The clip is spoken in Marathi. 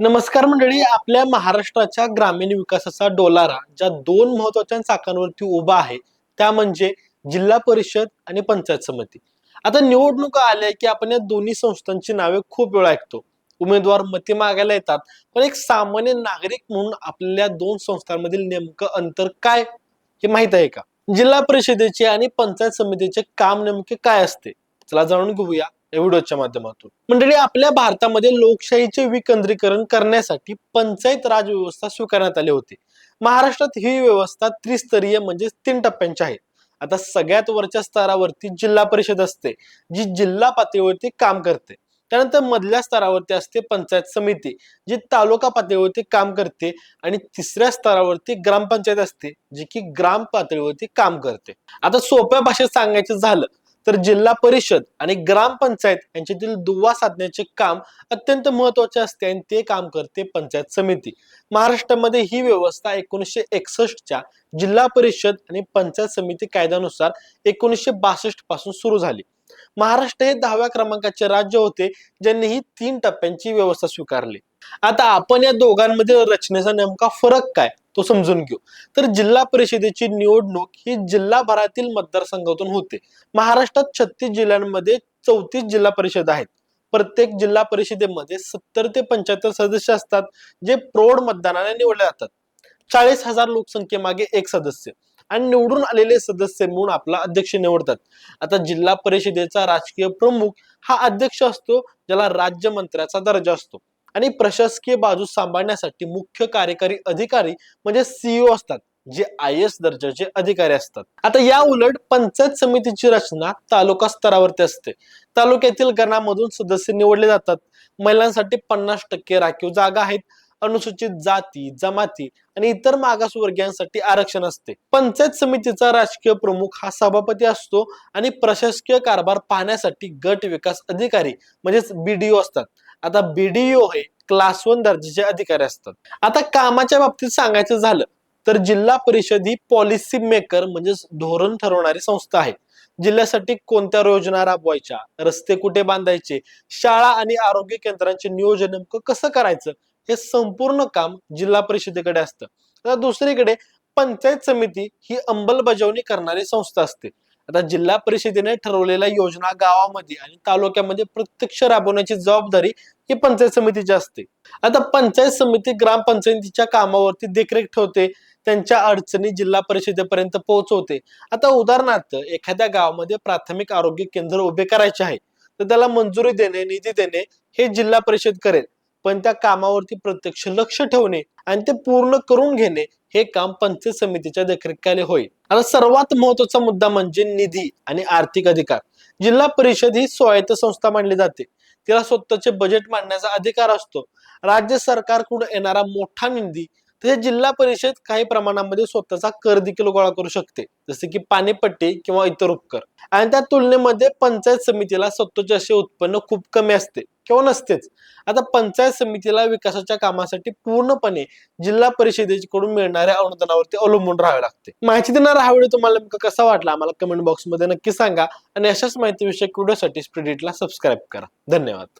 नमस्कार मंडळी आपल्या महाराष्ट्राच्या ग्रामीण विकासाचा डोलारा ज्या दोन महत्त्वाच्या चाकांवरती उभा आहे त्या म्हणजे जिल्हा परिषद आणि पंचायत समिती. आता निवडणुका आल्या की आपण या दोन्ही संस्थांची नावे खूप वेळा ऐकतो. उमेदवार मते मागायला येतात पण एक सामान्य नागरिक म्हणून आपल्या दोन संस्थांमधील नेमकं अंतर काय हे माहीत आहे का? जिल्हा परिषदेचे आणि पंचायत समितीचे काम नेमके काय असते? चला जाणून घेऊया. या व्हिडिओच्या माध्यमातून. मंडळी आपल्या भारतामध्ये लोकशाहीचे विकेंद्रीकरण करण्यासाठी पंचायत राज व्यवस्था स्वीकारण्यात आली होती. महाराष्ट्रात ही व्यवस्था त्रिस्तरीय म्हणजे तीन टप्प्यांची आहे. आता सगळ्यात वरच्या स्तरावरती जिल्हा परिषद असते जी जिल्हा पातळीवरती काम करते. त्यानंतर मधल्या स्तरावरती असते पंचायत समिती जी तालुका पातळीवरती काम करते आणि तिसऱ्या स्तरावरती ग्रामपंचायत असते जी की ग्राम पातळीवरती काम करते. आता सोप्या भाषेत सांगायचं झालं तर जिल्हा परिषद आणि ग्रामपंचायत यांच्यातील दुवा साधण्याचे काम अत्यंत महत्त्वाचे असते आणि ते काम करते पंचायत समिती. महाराष्ट्रामध्ये ही व्यवस्था एकोणीसशे एकसष्टच्या जिल्हा परिषद आणि पंचायत समिती कायद्यानुसार एकोणीसशे बासष्टपासून सुरू झाली. महाराष्ट्र हे दहाव्या क्रमांकाचे राज्य होते ज्यांनी ही तीन टप्प्यांची व्यवस्था स्वीकारली. आता आपण या दोघांमध्ये रचनेचा नेमका फरक काय? तो समजून घेऊ. तर जिल्हा परिषदेची निवडणूक ही जिल्हाभरातील मतदारसंघातून होते. महाराष्ट्रात छत्तीस जिल्ह्यांमध्ये चौतीस जिल्हा परिषद आहेत. प्रत्येक जिल्हा परिषदेमध्ये सत्तर ते पंच्याहत्तर सदस्य असतात जे प्रौढ मतदानाने निवडले जातात. चाळीस हजार लोकसंख्येमागे एक सदस्य आणि निवडून आलेले सदस्य म्हणून आपला अध्यक्ष निवडतात. आता जिल्हा परिषदेचा राजकीय प्रमुख हा अध्यक्ष असतो ज्याला राज्यमंत्र्याचा दर्जा असतो. आणि प्रशासकीय बाजू सांभाळण्यासाठी मुख्य कार्यकारी अधिकारी म्हणजे सीईओ असतात जे आय एस दर्जाचे अधिकारी असतात. आता या उलट पंचायत समितीची रचना तालुका स्तरावरती असते. तालुक्यातील गणामधून सदस्य निवडले जातात. महिलांसाठी पन्नास टक्के राखीव जागा आहेत. अनुसूचित जाती जमाती आणि इतर मागासवर्गीयांसाठी आरक्षण असते. पंचायत समितीचा राजकीय प्रमुख हा सभापती असतो आणि प्रशासकीय कारभार पाहण्यासाठी गट विकास अधिकारी म्हणजेच बीडीओ असतात. आता बीडीओ हे क्लास वन दर्जाचे अधिकारी असतात. आता कामाच्या बाबतीत सांगायचं झालं तर जिल्हा परिषद ही पॉलिसी मेकर म्हणजेच धोरण ठरवणारी संस्था आहे. जिल्ह्यासाठी कोणत्या योजना राबवायच्या रस्ते कुठे बांधायचे शाळा आणि आरोग्य केंद्रांचे नियोजन नेमकं कसं करायचं हे संपूर्ण काम जिल्हा परिषदेकडे असतं. आता दुसरीकडे पंचायत समिती ही अंमलबजावणी करणारी संस्था असते. आता जिल्हा परिषदेने ठरवलेल्या योजना गावामध्ये आणि तालुक्यामध्ये प्रत्यक्ष राबवण्याची जबाबदारी ही पंचायत समितीची असते. आता पंचायत समिती ग्रामपंचायतीच्या कामावरती देखरेख ठेवते त्यांच्या अडचणी जिल्हा परिषदेपर्यंत पोहोचवते. आता उदाहरणार्थ एखाद्या गावामध्ये प्राथमिक आरोग्य केंद्र उभे करायचे आहे तर त्याला मंजुरी देणे निधी देणे हे जिल्हा परिषद करेल. पण त्या कामावरती प्रत्यक्ष लक्ष ठेवणे आणि ते पूर्ण करून घेणे हे काम पंचायत समितीच्या देखरेखीखाली होईल. आता सर्वात महत्त्वाचा मुद्दा म्हणजे निधी आणि आर्थिक अधिकार. जिल्हा परिषद ही स्वायत्त संस्था मानली जाते. तिला स्वतःचे बजेट मांडण्याचा अधिकार असतो. राज्य सरकारकडून येणारा मोठा निधी तसेच जिल्हा परिषद काही प्रमाणामध्ये स्वतःचा कर देखील गोळा करू शकते. जसे की पाणीपट्टी किंवा इतर उपकर. आणि त्या तुलनेमध्ये पंचायत समितीला स्वतःचे असे उत्पन्न खूप कमी असते. किंवा नसतेच. आता पंचायत समितीला विकासाच्या कामासाठी पूर्णपणे जिल्हा परिषदेकडून मिळणाऱ्या अनुदानावरती अवलंबून राहावे लागते. माहिती देणारा हा व्हिडिओ तुम्हाला नेमका कसा वाटला आम्हाला कमेंट बॉक्समध्ये नक्की सांगा आणि अशाच माहितीविषयक व्हिडिओसाठी स्प्रेडिटला सबस्क्राईब करा. धन्यवाद.